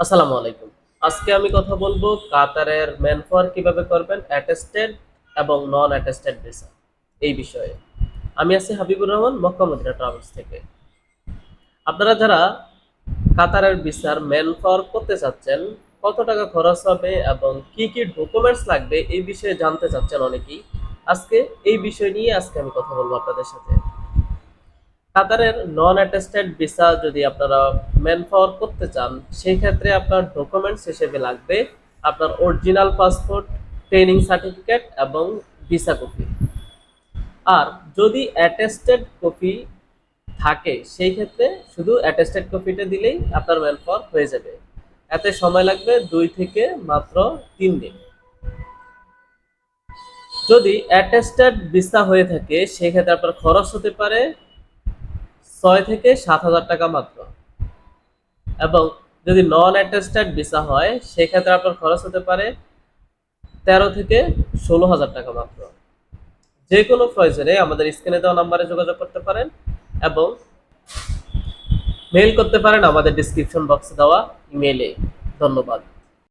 আসসালামু আলাইকুম। আজকে আমি কথা বলব কাতারের ম্যানফাওয়ার কীভাবে করবেন অ্যাটেস্টেড এবং নন অ্যাটেস্টেড ভিসা এই বিষয়ে। আমি আছি Habibur Rahman, Mecca Medina travels থেকে। আপনারা যারা কাতারের ভিসার ম্যানফাওয়ার করতে চাচ্ছেন, কত টাকা খরচ হবে এবং কি কি ডকুমেন্টস লাগবে এই বিষয়ে জানতে চাচ্ছেন অনেকেই, আজকে এই বিষয় নিয়ে আজকে আমি কথা বলব আপনাদের সাথে। কাতারের নন অ্যাটেস্টেড ভিসা যদি আপনারা ম্যান পাওয়ার করতে চান, সেই ক্ষেত্রে আপনার ডকুমেন্টস হিসেবে লাগবে আপনার অরিজিনাল পাসপোর্ট ট্রেনিং সার্টিফিকেট এবং ভিসা কপি আর যদি অ্যাটেস্টেড কপি থাকে, সেই ক্ষেত্রে শুধু অ্যাটেস্টেড কপিটা দিলেই আপনার ম্যান পাওয়ার হয়ে যাবে। এতে সময় লাগবে দুই থেকে মাত্র তিন দিন। যদি অ্যাটেস্টেড ভিসা হয়ে থাকে সেক্ষেত্রে আপনার খরচ হতে পারে ছয় থেকে সাত হাজার টাকা মাত্র। এবং যদি নন অ্যাটেস্টেড ভিসা হয়, সেক্ষেত্রে আপনার খরচ হতে পারে তেরো থেকে ষোলো হাজার টাকা মাত্র। যে কোনো প্রয়োজনে আমাদের স্ক্রিনে দেওয়া নাম্বারে যোগাযোগ করতে পারেন এবং মেইল করতে পারেন আমাদের ডিসক্রিপশন বক্সে দেওয়া ইমেইলে ধন্যবাদ।